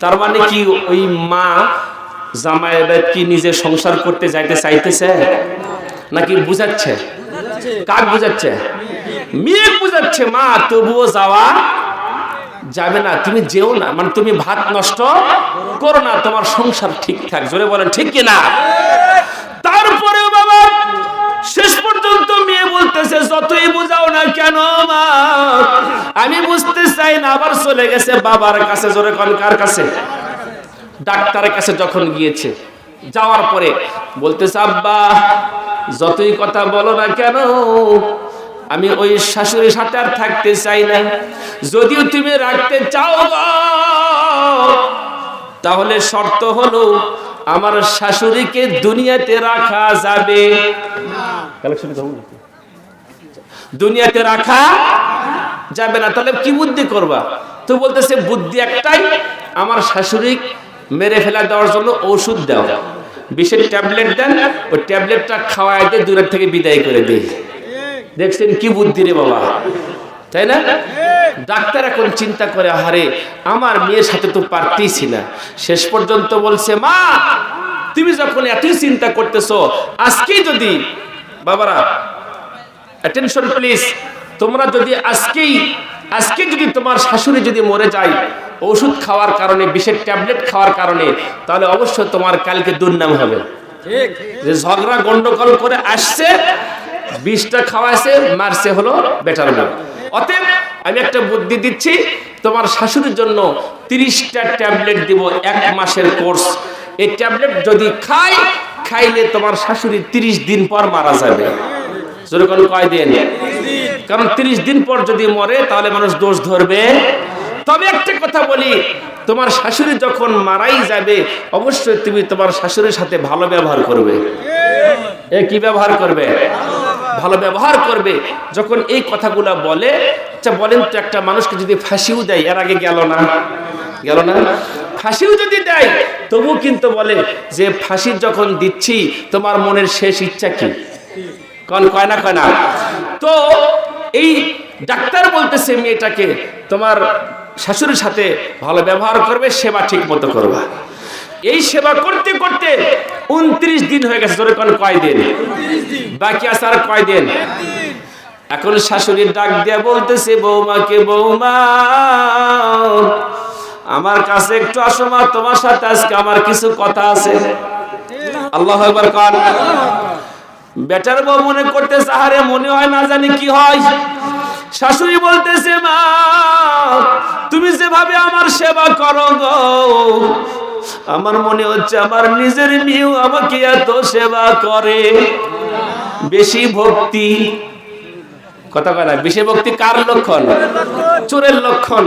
তার মানে কি ওই মা জামাইরা কি নিজে সংসার করতে যাইতে চাইতেছে? নাকি বুঝাচ্ছে? কাক বুঝাচ্ছে? মেয়ে বুঝাচ্ছে, মা, তবুও যাওয়া যাবে না, তুমি যেও না মানে তুমি ভাত নষ্ট করো না, তোমার সংসার ঠিকঠাক জোরে বলেন, ঠিক কিনা তারপরেও বাবা, শেষ পর্যন্ত মেয়ে বলতেছে, যতই বোঝাও না কেন মা আমি বুঝতে চাই না আবার চলে গেছে বাবার কাছে জোরে কোন কার কাছে? ডাক্তারের কাছে যখন গিয়েছে যাওয়ার পরে বলতেছে আব্বা যতই কথা বলো না কেন আমি ওই শাশুড়ির সাথে আর থাকতে চাই না। যদিও তুমি রাখতে চাও তাহলে শর্ত হলো আমার শাশুড়িকে দুনিয়াতে রাখা যাবে। দুনিয়াতে রাখা যাবে না, তাহলে কি বুদ্ধি করবা? তো বলতেছে, বুদ্ধি একটাই, আমার শাশুড়ি মেরে ফেলা দেওয়ার জন্য ওষুধ দাও। বিষের ট্যাবলেট দেন, ওই ট্যাবলেটটা খাওয়াই দিয়ে দূরের থেকে বিদায় করে দিই। দেখছেন কি বুদ্ধি রে বাবা? তাই না? ডাক্তার এখন চিন্তা করে, আহারে, আমার মেয়ের সাথে তো পারতেইছি না। শেষ পর্যন্ত বলছে, মা, তুমি যখন এতই চিন্তা করতেছো, আজকেই যদি, বাবারা অ্যাটেনশন প্লিজ তোমরা যদি আজকেই আজকে যদি তোমার শাশুড়ি যদি মরে যায় ওষুধ খাওয়ার কারণে বিষের ট্যাবলেট খাওয়ার কারণে তাহলে অবশ্যই তোমার কালকে দুর্নাম হবে। যে ঝগড়া গন্ডগোল করে আসছে বিষটা খাওয়াছে মারছে হলো বেটার মুখ অতএব আমি একটা বুদ্ধি দিচ্ছি তোমার শাশুড়ির জন্য তিরিশটা ট্যাবলেট দিব এক মাসের কোর্স। এই ট্যাবলেট যদি খাই খাইলে তোমার শাশুড়ি তিরিশ দিন পর মারা যাবে। যেরকম কয় দিন কারণ তিরিশ দিন পর যদি মরে, তাহলে মানুষ দোষ ধরবে। তবে একটা কথা বলি, তোমার শাশুড়ি যখন মারাই যাবে, অবশ্যই তুমি তোমার শাশুড়ির সাথে ভালো ব্যবহার করবে। এ কি ব্যবহার করবে? ভালো ব্যবহার করবে। যখন এই কথাগুলা বলে আচ্ছা বলেন তো একটা মানুষকে যদি ফাঁসিও দেয়, এর আগে গেল না? গেল না? ফাঁসিও যদি দেয় তবু কিন্তু বলে যে, ফাঁসি যখন দিচ্ছি, তোমার মনের শেষ ইচ্ছা কি? কন, কয় না কয় না? তো এই ডাক্তার বলতেছে মেয়েটাকে, তোমার শাশুড়ির সাথে ভালো ব্যবহার করবে, সেবা ঠিক মতো করবা। এই সেবা করতে করতে উনত্রিশ দিন হয়ে গেছে ধরে কোন, কয় দিন? বাকি আছে আর কয় দিন? এখন শাশুড়ির ডাক দিয়া বলতেছে, বৌমাকে, বৌমা, আমার কাছে একটু আসো মা, তোমার সাথে আজকে আমার কিছু কথা আছে। আল্লাহ একবার কন। বেটার বউ মনে করতে সাহারে মনে হয় না জানি কি হয়। শাশুড়ি বলতেছে, মা, তুমি যেভাবে আমার সেবা করো গো, আমার মনে হচ্ছে আমার নিজের মেয়েও আমাকে এত সেবা করে। বেশি ভক্তি কথা কয় না, বেশি ভক্তি কার লক্ষণ? চোরের লক্ষণ।